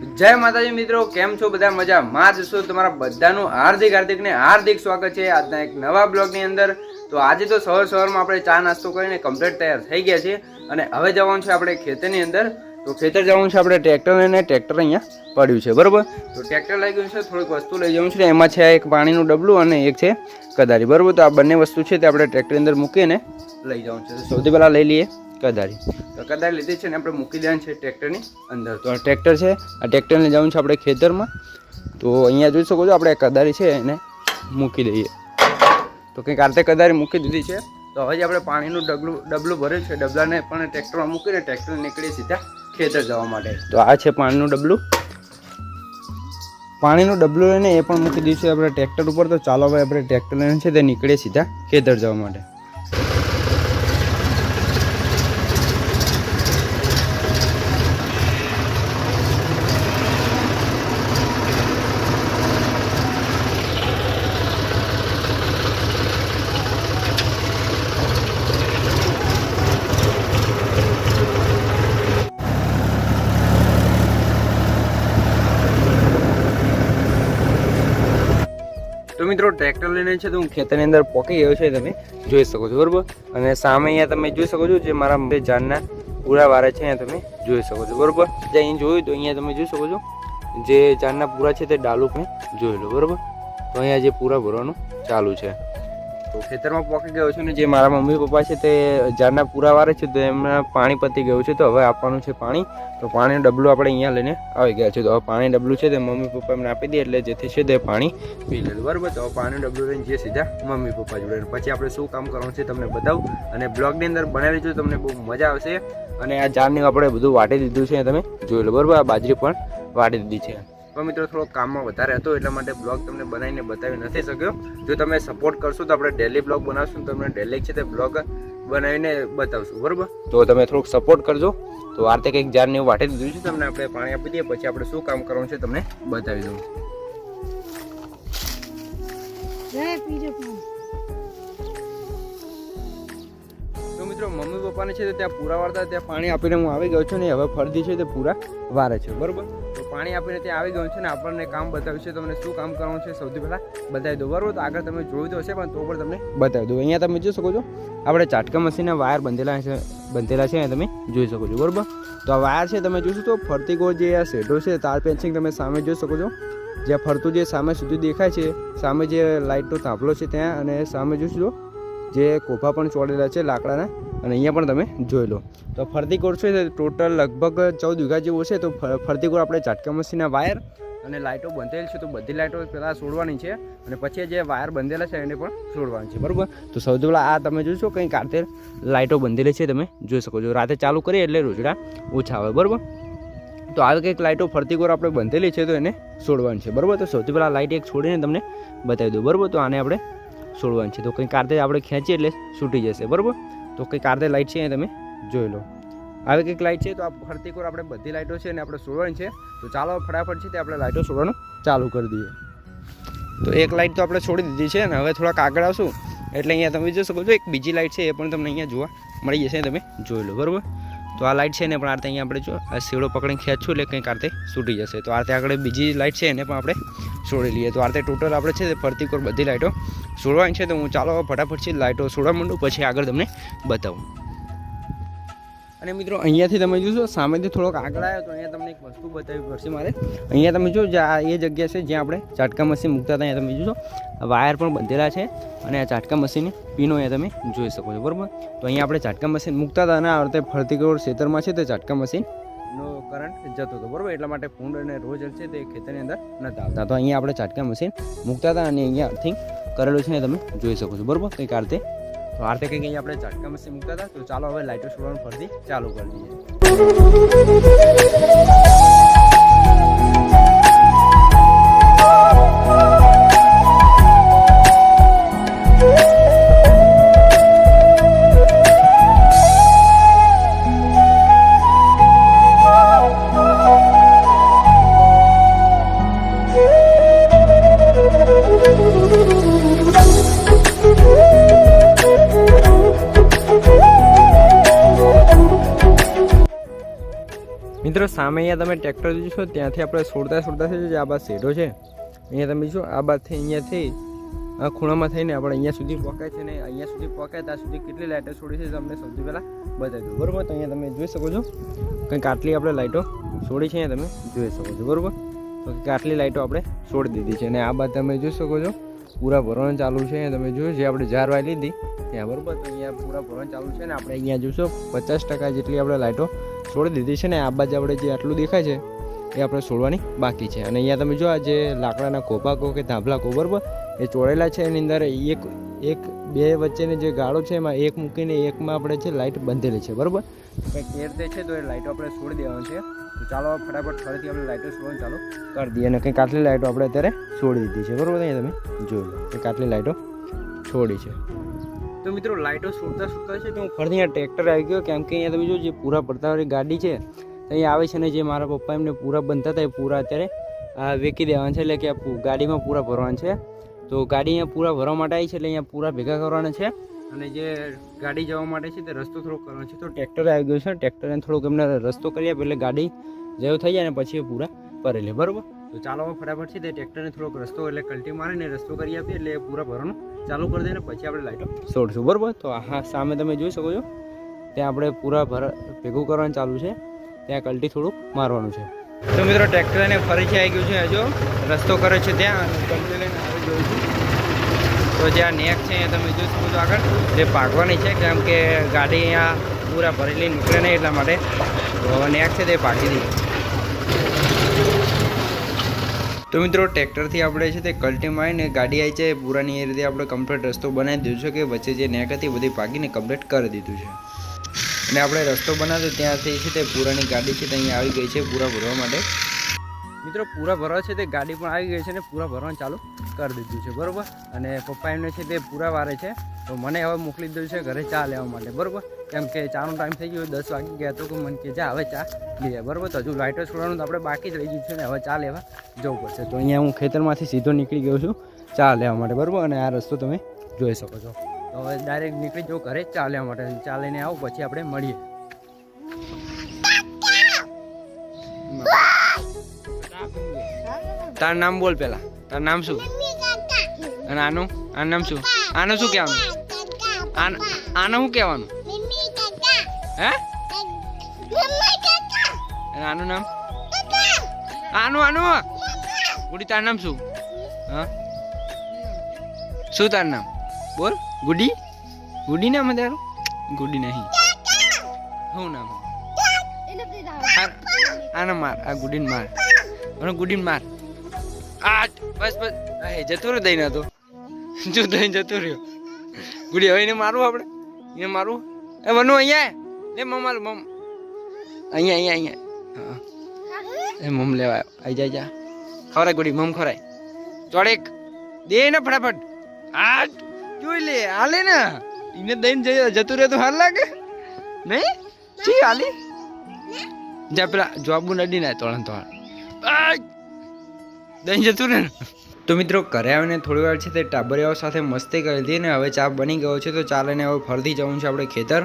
જય માતાજી મિત્રો, કેમ છો? બધા મજા માં જશો તમારા બધાનું હાર્દિક હાર્દિક ને હાર્દિક સ્વાગત છે આજના એક નવા બ્લોગની અંદર. તો આજે તો સવાર સવારમાં આપણે ચા નાસ્તો કરીને કમ્પ્લીટ તૈયાર થઈ ગયા છે અને હવે જવાનું છે આપણે ખેતરની અંદર. તો ખેતર જવાનું છે આપણે ટ્રેક્ટર લઈને. ટ્રેક્ટર અહીંયા પડ્યું છે, બરાબર? તો ટ્રેક્ટર લઈ ગયું છે, થોડીક વસ્તુ લઈ જવું છે. એમાં છે એક પાણીનું ડબલું અને એક છે કદારી, બરાબર? તો આ બંને વસ્તુ છે તે આપણે ટ્રેક્ટરની અંદર મૂકીને લઈ જવાનું છે. સૌથી પહેલાં લઈ લઈએ. કદારી તો કદારી લીધી છે ને આપણે મૂકી દેવાની છે ટ્રેક્ટરની અંદર. તો આ ટ્રેક્ટર છે આ ટ્રેક્ટરને જવાનું છે આપણે ખેતરમાં. તો અહીંયા જોઈ શકો છો આપણે કદારી છે એને મૂકી દઈએ. તો કંઈક આરતે કદારી મૂકી દીધી છે. તો હવે જે આપણે પાણીનું ડબલું ડબલું ભર્યું છે. ડબલાને પણ ટ્રેક્ટરમાં મૂકીને ટ્રેક્ટર નીકળી સીધા ખેતર જવા માટે. તો આ છે પાણીનું ડબલું. પાણીનું ડબલું લઈને એ પણ મૂકી દીધું છે. આપણે ટ્રેક્ટર ઉપર તો ચાલો હવે આપણે ટ્રેક્ટર લઈને છે તે નીકળીએ સીધા ખેતર જવા માટે તો મિત્રો ટ્રેક્ટર લઈને છે તો હું ખેતરની અંદર પોકી ગયો છે તમે જોઈ શકો છો, બરોબર? અને સામે અહીંયા તમે જોઈ શકો છો જે મારા જાનના પૂરા વારે છે, અહીંયા તમે જોઈ શકો છો, બરોબર? જે અહીં જોયું તો અહીંયા તમે જોઈ શકો છો, જે જાનના પૂરા છે તે ડાલુ પણ જોઈ લો, બરોબર? તો અહીંયા જે પૂરા ભરવાનું ચાલુ છે. ખેતરમાં પોકી ગયો છું ને જે મારા મમ્મી પપ્પા છે તે ઝાડના પૂરા વારે છે, તો એમના પાણી પતી ગયું છે, તો હવે આપવાનું છે પાણી. તો પાણીનું ડબલું આપણે અહીંયા લઈને આવી ગયા છે તો હવે પાણી ડબલું છે તે મમ્મી પપ્પા એમને આપી દે એટલે જેથી છે તે પાણી પી લે બરાબર? તો પાણીનું ડબલું લઈને જઈએ સીધા મમ્મી પપ્પા જોડે. પછી આપણે શું કામ કરવાનું છે તમને બતાવું. અને બ્લોગની અંદર બનાવી જો તમને બહુ મજા આવશે. અને આ ઝાડની આપણે બધું વાટી દીધું છે, તમે જોઈ લો. બરાબર? આ બાજરી પણ વાટી દીધી છે. તો મિત્રો થોડો કામમાં વધારે હતો એટલા માટે બ્લોગ તમને બનાવીને બતાવી નથી શક્યો. જો તમે સપોર્ટ કરશો તો આપણે ડેલી બ્લોગ બનાવશું તમને ડેલી છે તે બ્લોગ બનાવીને બતાવશું બરાબર? તો તમે થોડુંક સપોર્ટ કરજો. તો આ રીતે કંઈક જારને એવું વાટી દીધું છે તમને આપણે પાણી આપી દઈએ પછી આપણે શું કામ કરવાનું છે તમને બતાવી દઉં. તો મિત્રો મમ્મી પપ્પાને છે તે ત્યાં પૂરા વાળતા ત્યાં પાણી આપીને હું આવી ગયો છું ને હવે ફરતી છે તે પૂરા વારે છે બરોબર? તો પાણી આપીને ત્યાં આવી ગયું છે ને આપણને કામ બતાવ્યું છે, તમને શું કામ કરવાનું છે સૌથી પહેલાં બતાવી દો બરોબર? તો આગળ તમે જોયું તો હશે, પણ તો પણ તમને બતાવી દો અહીંયા તમે જોઈ શકો છો, આપણે ચાટકા મશીનના વાયર બંધેલા છે બંધેલા છે, અહીંયા તમે જોઈ શકો છો, બરાબર? તો આ વાયર છે, તમે જોશો તો ફરતી ગોળ જે આ શેડો છે, તાર પેન્સિંગ તમે સામે જોઈ શકો છો. જ્યાં ફરતું જે સામે સુધી દેખાય છે, સામે જે લાઇટનો થાંભલો છે ત્યાં અને સામે જોશો જે કોફા પણ ચોડેલા છે લાકડાના, અને અહીંયા પણ તમે જોઈ લો. તો ફરતી કોર છે ટોટલ લગભગ ચૌદ વીઘા જેવું છે. તો ફરતીકોર ફરતી કોર આપણે ઝાટકા મશીનના વાયર અને લાઇટો બંધેલ છે. તો બધી લાઇટો પહેલાં છોડવાની છે અને પછી જે વાયર બંધેલા છે એને પણ છોડવાની છે. બરાબર? તો સૌથી પહેલાં આ તમે જોશો કંઈક રાતે લાઇટો બંધેલી છે તમે જોઈ શકો છો. રાતે ચાલુ કરીએ એટલે રોજડા ઓછા આવે. બરાબર? તો આ કંઈક લાઇટો ફરતી કોર આપણે બંધેલી છે તો એને છોડવાની છે. બરાબર? તો સૌથી પહેલાં લાઇટ એક છોડીને તમને બતાવી દઉં. બરાબર? તો આને આપણે છોડવાની છે. તો કંઈક આરતે આપણે ખેંચીએ એટલે છૂટી જશે. બરાબર? તો કંઈક આરતે લાઇટ છે એ તમે જોઈ લો. આવી કંઈક લાઇટ છે તો આ ફરતી કોર આપણે બધી લાઇટો છે અને આપણે છોડવાની છે. તો ચાલો ફટાફટ છે તે આપણે લાઇટો છોડવાનું ચાલુ કરી દઈએ. તો એક લાઇટ તો આપણે છોડી દીધી છે અને હવે થોડાક આગળ આવશું. એટલે અહીંયા તમે જોઈ શકો છો એક બીજી લાઇટ છે એ પણ તમને અહીંયા જોવા મળી જશે તમે જોઈ લો. બરાબર? તો આ લાઇટ છે ને પણ આરતે અહીંયા આપણે જો આ શેડો પકડીને ખેંચશું એટલે કંઈક આરતે છૂટી જશે. તો આરતે આગળ બીજી લાઇટ છે એને પણ આપણે છોડી લઈએ. તો આરતે ટોટલ આપણે છે ફરતી કોર બધી લાઇટો છોડવાની છે. તો હું ચાલો ફટાફટથી લાઇટો છોડવા માંડું. પછી આગળ તમને બતાવું. અને મિત્રો, અહીંયાથી તમે જોશો સામેથી થોડોક આગળ આવ્યો તો અહીંયા તમને એક વસ્તુ બતાવવી પડશે મારે. અહીંયા તમે જો આ એ જગ્યા છે, જ્યાં આપણે ચાટકા મશીન મૂકતા હતા, અહીંયા તમે જોશો વાયર પણ બંધેલા છે અને આ ચાટકા મશીનની પીનો અહીંયા તમે જોઈ શકો છો, બરાબર? તો અહીંયા આપણે ચાટકા મશીન મૂકતા હતા અને આ રીતે ફરતી કરોડ ક્ષેત્રમાં છે, તે ચાટકા મશીન નો કરંટ જતો હતો. બરાબર? એટલા માટે ફૂંડ અને રોજ છે તે ખેતરની અંદર નતા આવતા. તો અહીંયા આપણે ચાટકા મશીન મૂકતા હતા અને અહીંયા અર્થિંગ કરેલું છે ને તમે જોઈ શકો છો. બરાબર? કંઈક આ રીતે. તો આ રીતે કંઈક અહીંયા આપણે ચાટકા મશીન મૂકતા હતા. તો ચાલો હવે લાઇટો છોડવાનું ફરતી ચાલુ કરી દઈએ. મિત્રો, સામે અહીંયા તમે ટ્રેક્ટર જોશો ત્યાંથી આપણે છોડતા છોડતા જે આ બાદ શેઢો છે. અહીંયા તમે જો આ બાદથી અહીંયાથી આ ખૂણામાં થઈને આપણે અહીંયા સુધી પહોંચાય છે ને અહીંયા સુધી પહોંચાય ત્યાં સુધી કેટલી લાઇટો છોડી છે, તમને સૌથી પહેલાં બતાવી દઉં. બરાબર? તો અહીંયા તમે જોઈ શકો છો. કંઈક આટલી આપણે લાઇટો છોડી છે, અહીંયા તમે જોઈ શકો છો. બરાબર? તો આટલી લાઇટો આપણે છોડી દીધી છે. અને આ બાદ તમે જોઈ શકો છો, પૂરા ભરવાનું ચાલુ છે. તમે જોયું જે આપણે જાર વાય લીધી, ત્યાં બરાબર? તો અહીંયા પૂરા ભરવાનું ચાલુ છે ને આપણે અહીંયા જોશો, પચાસ ટકા જેટલી આપણે લાઇટો છોડી દીધી છે ને આ બાજુ આપણે જે આટલું દેખાય છે, એ આપણે છોડવાની બાકી છે. અને અહીંયા તમે જો આ જે લાકડાના કોપા કહો કે ધાબલા કહો, બરાબર? એ ચોળેલા છે, એની અંદર એક એક, બે વચ્ચેની જે ગાળો છે, એમાં એક મૂકીને એકમાં આપણે છે લાઇટ બંધેલી છે, બરાબર? કંઈક કેર દે છે તો એ લાઇટો આપણે છોડી દેવાનું છે. તો ચાલો ફટાફટ ફરીથી આપણે લાઇટો છોડવાનું ચાલુ કરી દઈએ. અને કંઈક આટલી લાઇટો આપણે અત્યારે છોડી દીધી છે, બરાબર? અહીંયા તમે જોઈ લો કંઈક આટલી લાઇટો છોડી છે. તો મિત્રો લાઇટો છોડતા છોડતા છે તો હું ફરીથી ટ્રેક્ટર આવી ગયો, કેમ કે અહીંયા તમે જો જે પૂરા પડતાવાળી ગાડી છે અહીંયા આવે છે ને જે મારા પપ્પા એમને પૂરા બનતા હતા એ પૂરા અત્યારે વેચી દેવાના છે એટલે કે ગાડીમાં પૂરા ભરવાના છે. તો ગાડી અહીંયા પૂરા ભરવા માટે આવી છે એટલે અહીંયા પૂરા ભેગા કરવાના છે અને જે ગાડી જવા માટે છે તે રસ્તો થોડો કરવાનો છે. તો ટ્રેક્ટર આવી ગયું છે ટ્રેક્ટરને થોડુંક એમને રસ્તો કરી આપે એટલે ગાડી જેવું થઈ જાય ને પછી એ પૂરા ભરી લે બરાબર? તો ચાલો છે તે ટ્રેક્ટરને થોડોક રસ્તો એટલે કલ્ટી મારીને રસ્તો કરી આપીએ એટલે પૂરા ભરવાનું ચાલુ કરી દઈએ પછી આપણે લાઈટો છોડશું બરાબર? તો હા, સામે તમે જોઈ શકો છો. ત્યાં આપણે પૂરા ભર, ભેગું કરવાનું ચાલુ છે. ત્યાં કલ્ટી થોડુંક મારવાનું છે. તો મિત્રો, ટ્રેક્ટર એને ફરીથી આવી ગયું છે હજુ. રસ્તો કરે છે ત્યાં કલ્ટી લઈને આવી ગયું છું. તો જે આ નેક છે, અહીંયા તમે જોઈ શકો છો આગળ. જે પાકવાની છે, કેમ કે ગાડી અહીંયા પૂરા ભરેલી નીકળે નહીં એટલા માટે. નેક છે તે પાકી દઈએ. તો મિત્રો, ટ્રેક્ટરથી આપણે છે તે કલ્ટી મારીને ગાડી આવી છે પૂરાની એ રીતે આપણે કમ્પ્લીટ રસ્તો બનાવી દીધો છે કે વચ્ચે જે નેક હતી બધી પાકીને કમ્પ્લીટ કરી દીધું છે. અને આપણે રસ્તો બનાવ્યો, ત્યાંથી છે તે પૂરાની ગાડી છે તે અહીંયા આવી ગઈ છે, પૂરા ભરવા માટે. મિત્રો, પૂરા ભરવા છે તે ગાડી પણ આવી ગઈ છે ને પૂરા ભરવાનું ચાલુ કરી દીધું છે, બરાબર? અને પપ્પા એમને છે તે પૂરા વારે છે, તો મને હવે મોકલી દીધું છે ઘરે ચા લેવા માટે, બરાબર? કેમ કે ચાનો ટાઈમ થઈ ગયો, દસ વાગી ગયા તો મને કે જા, હવે ચા લઈએ, બરાબર? તો હજુ લાઇટો છોડવાનું તો આપણે બાકી જ રહી ગયું છે ને, હવે ચા લેવા જવું પડશે. તો અહીંયા હું ખેતરમાંથી સીધો નીકળી ગયો છું ચા લેવા માટે, બરાબર? અને આ રસ્તો તમે જોઈ શકો છો. તો હવે ડાયરેક્ટ નીકળી જાઉં ઘરે ચા લેવા માટે, ચા લઈને આવું, પછી આપણે મળીએ. તાર નામ બોલ પેલા. તાર નામ શું? અને આનું? આનું નામ શું? આનું શું કહેવાનું? આન શું કહેવાનું? હે? અને આનું નામ? આનું આનું? ગુડી તાર નામ શું? હા? શું તાર નામ? બોલ. ગુડી? ગુડી નામ તારું? ગુડી નહીં. શું નામ? આને માર. આ ગુડીન માર. અને ગુડીન માર. આ બસ બસ. આ એ જતો રહ્યું દઈને તો. જો દઈને જતો રહ્યો. ગુડી હવે એને મારવું આપણે એને મારવું એ વનુ અહીંયા. લે, મમ મારું મમ. અહીંયા અહીંયા અહીંયા. હા. એ મમ લેવા આવી જા જા. ખવરાય ગુડી, મમ ખવરાય. ચોડેક દે ને ફટાફટ. આ જોઈ લે, હાલે ને. એને દઈને જતું રહે તો હાલ લાગે. નહીં? જી હાલી? જા પેલા જવાબુ નડી ના તોળણ તોળ દહીં જતું ને? તો મિત્રો, ઘરે આવીને થોડી વાર છે તે ટાબરિયાઓ સાથે મસ્તી કરી હતી ને હવે ચા બની ગયો છે તો ચા લઈને હવે ફરતી જવું છે આપણે ખેતર.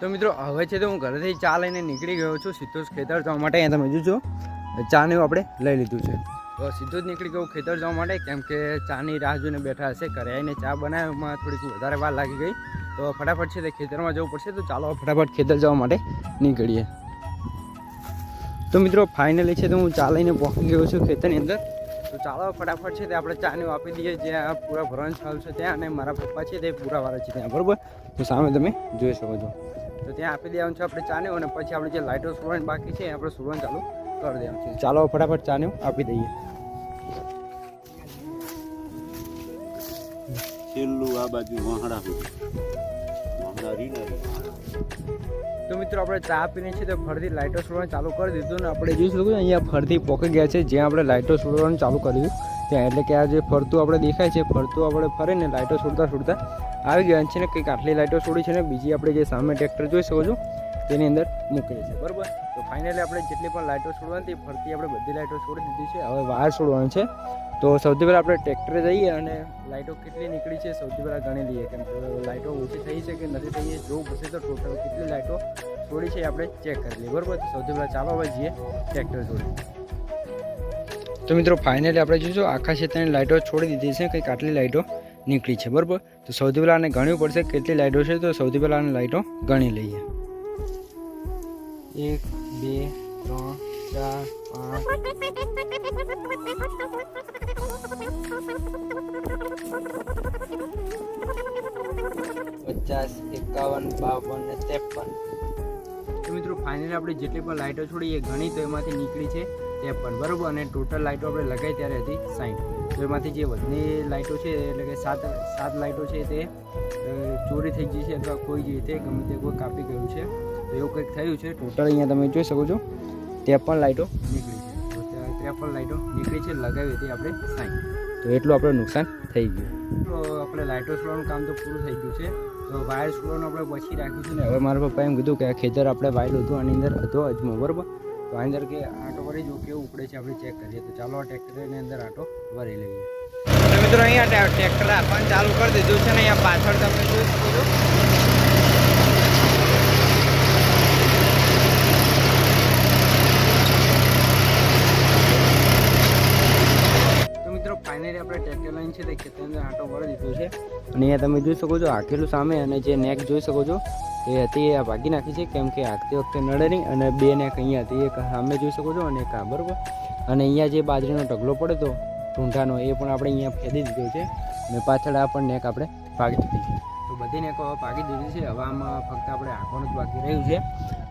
તો મિત્રો, હવે છે તો હું ઘરેથી ચા લઈને નીકળી ગયો છું. સીધો ખેતર જવા માટે અહીંયા તમે જોજો. ચાને આપણે લઈ લીધું છે. તો સીધો જ નીકળી ગયો ખેતર જવા માટે, કેમ કે ચાની રાહ જોઈને બેઠા હશે. ઘરે આવીને ચા બનાવવામાં થોડીક વધારે વાર લાગી ગઈ. તો ફટાફટ છે તે ખેતરમાં જવું પડશે. તો ચાલો ફટાફટ ખેતર જવા માટે નીકળીએ. તો મિત્રો ફાઇનલી છે તો હું ચા લઈને પહોંચી ગયો છું ખેતરની અંદર. તો ચાલો ફટાફટ છે તે આપણે ચાને આપી દઈએ, જ્યાં પૂરા ભરણ ચાલુ છે ત્યાં, અને મારા પપ્પા છે તે પૂરા વાળા છે ત્યાં, બરાબર? તો સામે તમે જોઈ શકો છો. તો ત્યાં આપી દેવાનું છે આપણે ચાને, અને પછી આપણે જે લાઇટો સુરવાની બાકી છે આપણે સુરવાનું ચાલુ કરી દેવાનું છે. ચાલો ફટાફટ ચાને આપી દઈએ. છેલ્લું આ બાજુ વાહડા વાહડા રીના તો મિત્રો આપણે ચા પીને છે તો ફરતી લાઇટો છોડવાનું ચાલુ કરી દીધું ને આપણે જોઈ શકું અહીંયા ફરતી પોકી ગયા છે, જ્યાં આપણે લાઇટો છોડવાનું ચાલુ કર્યું ત્યાં એટલે કે આ જે ફરતું આપણે દેખાય છે, ફરતું આપણે ફરીને લાઇટો છોડતા છોડતા આવી ગયા છે ને કંઈક આટલી લાઇટો છોડી છે ને, બીજી આપણે જે સામે ટ્રેક્ટર જોઈ શકો છો તેની અંદર મૂકેલી છે. બરાબર? તો ફાઇનલી આપણે જેટલી પણ લાઇટો છોડવાની હતી ફરતી આપણે બધી લાઇટો છોડી દીધી છે. હવે વાયર છોડવાનું છે. તો સૌથી પહેલાં આપણે ટ્રેક્ટરે જઈએ અને લાઇટો કેટલી નીકળી છે સૌથી પહેલાં ગણી લઈએ. કેમ કે લાઇટો ઓછી થઈ છે કે નથી થઈ જોવું પડશે તો ટોટલ કેટલી લાઇટો છોડી છે આપણે ચેક કરી લઈએ. બરાબર? સૌથી પહેલાં ચાલો હવે જઈએ ટ્રેક્ટર જોડે. તો મિત્રો ફાઇનલી આપણે જોઈશું આખા ક્ષેત્રની લાઇટો છોડી દીધી છે, કંઈક આટલી લાઇટો નીકળી છે. બરાબર? તો સૌથી પહેલાં આને ગણવું પડશે કેટલી લાઇટો છે, તો સૌથી પહેલાં આને લાઇટો ગણી લઈએ. એક, બે, ત્રણ, ચાર, પાંચ. પચાસ, એકાવન, બાવન ને ત્રેપન. તો મિત્રો ફાઇનલી આપણે જેટલી પણ લાઇટો છોડી, એ ઘણી તો એમાંથી નીકળી છે ત્રેપન. બરાબર? અને ટોટલ લાઇટો આપણે લગાવી ત્યારે હતી સાઠ તો એમાંથી જે વધની લાઇટો છે, એટલે કે સાત સાત લાઇટો છે તે ચોરી થઈ ગઈ છે અથવા કોઈ જે રીતે ગમે તે કોઈ કાપી ગયું છે. એવું કંઈક થયું છે. ટોટલ અહીંયા તમે જોઈ શકો છો. ત્રેપન લાઇટો નીકળી છે. ત્યાં ત્રેપન લાઇટો નીકળી છે. લગાવી હતી આપણે સાઈન. તો એટલું આપણે નુકસાન થઈ ગયું. તો આપણે લાઇટો છોડવાનું કામ તો પૂરું થઈ ગયું છે. તો વાયર છોડવાનું આપણે પછી રાખ્યું છે ને. હવે મારા પપ્પાએ એમ કીધું કે આ ખેતર આપણે વાયર હતું આની અંદર હતો અજમો બરાબર? તો આની અંદર કે આટો વળી જો કેવું ઉપડે છે આપણે ચેક કરીએ. તો ચાલો આ ટ્રેક્ટરની અંદર આટો વળી લઈએ. મિત્રો અહીંયા ટ્રેક્ટર આપવાનું ચાલુ કરી દીધું છે ને. અહીંયા પાછળ તમે જોઈ શકો છો. અંદર વળી દીધો છે. અને અહીંયા તમે જોઈ શકો છો આખેલું સામે અને જે નેક જોઈ શકો છો, એ હતી એ ભાગી નાખી છે, કેમ કે આગતી વખતે નડે નહીં અને બે નેક અહીંયા હતી, એક સામે જોઈ શકો છો અને એક આ બરાબર. અને અહીંયા જે બાજરીનો ઢગલો પડે તો ઢૂંઢાનો એ પણ આપણે અહીંયા ફેદી દીધો છે અને પાછળ આ પણ નેક આપણે ભાગી દીધી છે. તો બધી નેકો ભાગી દીધી છે, હવે આમાં ફક્ત આપણે આંકવાનું જ બાકી રહ્યું છે.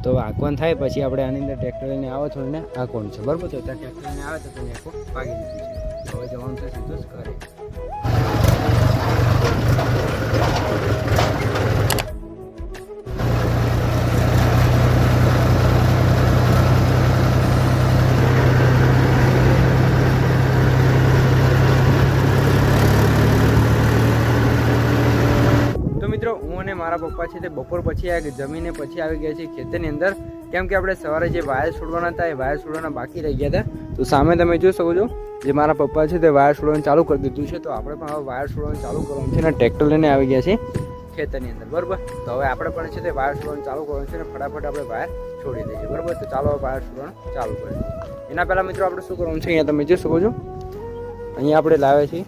તો આંકવાન થાય, પછી આપણે આની અંદર ટ્રેક્ટર લઈને આવો છો ને આંકવાનું છે. બરાબર? તો ત્યાં ટ્રેક્ટર લઈને આવે તો નેકો ભાગી દીધી છે. હવે જવાનું છે સીધું તો મિત્રો, હું અને મારા પપ્પા છે તે બપોર પછી આ જમીને પછી આવી ગયા છે ખેતરની અંદર. કેમ કે આપણે સવારે જે વાયર છોડવાના હતા એ વાયર છોડવાના બાકી રહી ગયા હતા. તો સામે તમે જોઈ શકો છો જે મારા પપ્પા છે તે વાયર છોડવાનું ચાલુ કરી દીધું છે. તો આપણે પણ હવે વાયર છોડવાનું ચાલુ કરવાનું છે ને ટ્રેક્ટર લઈને આવી ગયા છે ખેતરની અંદર, બરાબર? તો હવે આપણે પણ છે તે વાયર છોડવાનું ચાલુ કરવાનું છે ને ફટાફટ આપણે વાયર છોડી દઈએ બરાબર? તો ચાલો વાયર છોડવાનું ચાલુ કરી દઈએ એના પહેલાં મિત્રો આપણે શું કરવાનું છે? અહીંયા તમે જોઈ શકો છો. અહીંયા આપણે લાવ્યા છીએ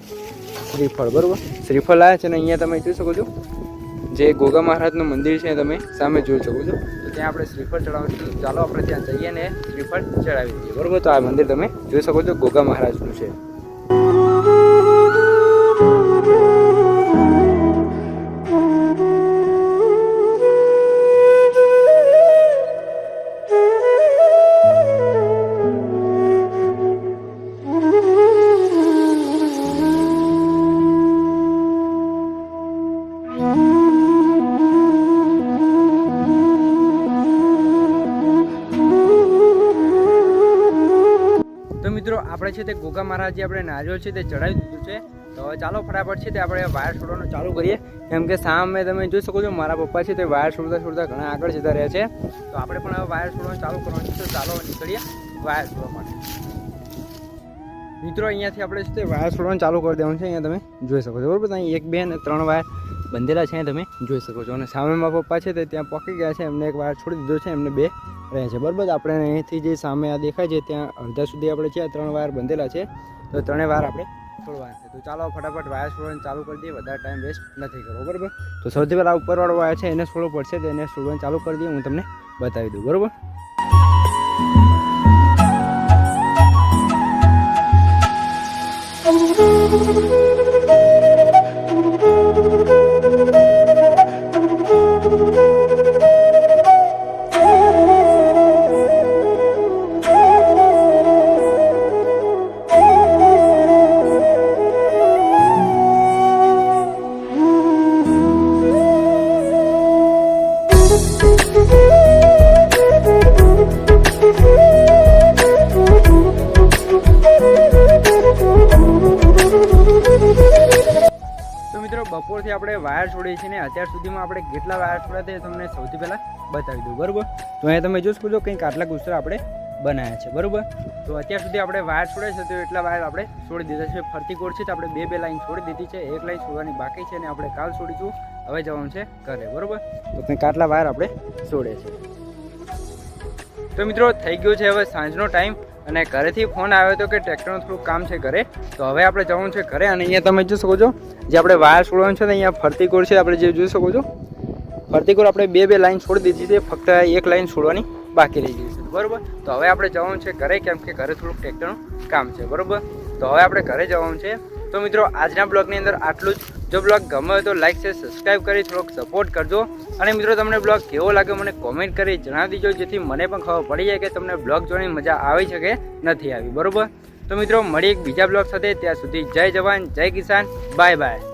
શ્રીફળ, બરાબર? શ્રીફળ લાવ્યા છે ને અહીંયા તમે જોઈ શકો છો. જે ગોગા મહારાજનું મંદિર છે તમે સામે જોઈ શકો છો. તો ત્યાં આપણે શ્રીફળ ચડાવશું ચાલો આપણે ત્યાં જઈએ ને શ્રીફળ ચડાવી દઈએ બરાબર? તો આ મંદિર તમે જોઈ શકો છો ગોગા મહારાજનું છે. આપણે છે તે ગોગા મહારાજે આપણે નારિયેળ છે તે ચડાવી દીધું છે. તો ચાલો ફટાફટ છે તે આપણે વાયર છોડવાનું ચાલુ કરીએ. કેમ કે સામે તમે જોઈ શકો છો મારા પપ્પા છે તે વાયર છોડતા છોડતા ઘણા આગળ જતા રહ્યા છે. તો આપણે પણ હવે વાયર છોડવાનું ચાલુ કરવાનું છે. તો ચાલો નીકળીએ વાયર છોડવા માટે. મિત્રો, અહીંયાથી આપણે છે તે વાયર છોડવાનું ચાલુ કરી દેવાનું છે. અહીંયા તમે જોઈ શકો છો. બરાબર? અહીંયા અહીં એક, બે અને ત્રણ વાયર બંધેલા છે તમે જોઈ શકો છો. અને સામે મારા પપ્પા છે તે ત્યાં પહોંચી ગયા છે. એમને એક વાર છોડી દીધો છે. એમને બે રહે છે. બરાબર? આપણે અહીંથી જે સામે આ દેખાય છે, ત્યાં અડધા સુધી આપણે છે ત્રણ વાર બંધેલા છે. તો ત્રણેય વાર આપણે છોડવાના છે. તો ચાલો ફટાફટ વાયર છોડવાનું ચાલુ કરી દઈએ. વધારે ટાઈમ વેસ્ટ નથી કરવો. બરાબર? તો સૌથી પહેલાં ઉપરવાળો વાયર છે, એને છોડવો પડશે. તો એને છોડવાનું ચાલુ કરી દઈએ. હું તમને બતાવી દઉં. બરાબર? તો અત્યાર સુધીમાં આપણે કેટલા છોડ્યા તે તમને સૌથી પહેલાં બતાવી દઉં, બરાબર? તો અહીંયા તમે જોઈ શકો છો કંઈક આટલા ગુસ્સા આપણે બનાવ્યા છે, બરાબર? તો અત્યાર સુધી આપણે વાયર છોડ્યા છે તો એટલા વાયર આપણે છોડી દીધા છે. ફરતી કોડ છે તો આપણે બે બે લાઈન છોડી દીધી છે. એક લાઈન છોડવાની બાકી છે અને આપણે કાલ છોડીશું. હવે જવાનું છે ઘરે, બરાબર? તો કંઈક આટલા વાયર આપણે છોડે છે. તો મિત્રો, થઈ ગયો છે હવે સાંજનો ટાઈમ. અને ઘરેથી ફોન આવ્યો હતો કે ટ્રેક્ટરનું થોડુંક કામ છે ઘરે, તો હવે આપણે જવાનું છે ઘરે અને અહીંયા તમે જોઈ શકો છો, જે આપણે વાયર છોડવાનું છે ને અહીંયા ફરતી કોર છે, આપણે જે જોઈ શકો છો, ફરતી કોર આપણે બે બે લાઈન છોડી દીધી છે, ફક્ત એક લાઈન છોડવાની બાકી રહી ગઈ છે, બરોબર? તો હવે આપણે જવાનું છે ઘરે, કેમ કે ઘરે થોડુંક ટ્રેક્ટરનું કામ છે, બરોબર? તો હવે આપણે ઘરે જવાનું છે. તો મિત્રો, આજના બ્લોગની અંદર આટલું જ. જો બ્લોગ ગમે તો લાઈક છે સબસ્ક્રાઈબ કરી થોડોક સપોર્ટ કરજો. અને મિત્રો, તમને બ્લોગ કેવો લાગ્યો મને કોમેન્ટ કરી જણાવી દીજો, જેથી મને પણ ખબર પડી જાય કે તમને બ્લોગ જોવાની મજા આવી છે કે નથી આવી. બરાબર? તો મિત્રો મળી એક બીજા બ્લોગ સાથે. ત્યાં સુધી જય જવાન, જય કિસાન. Bye bye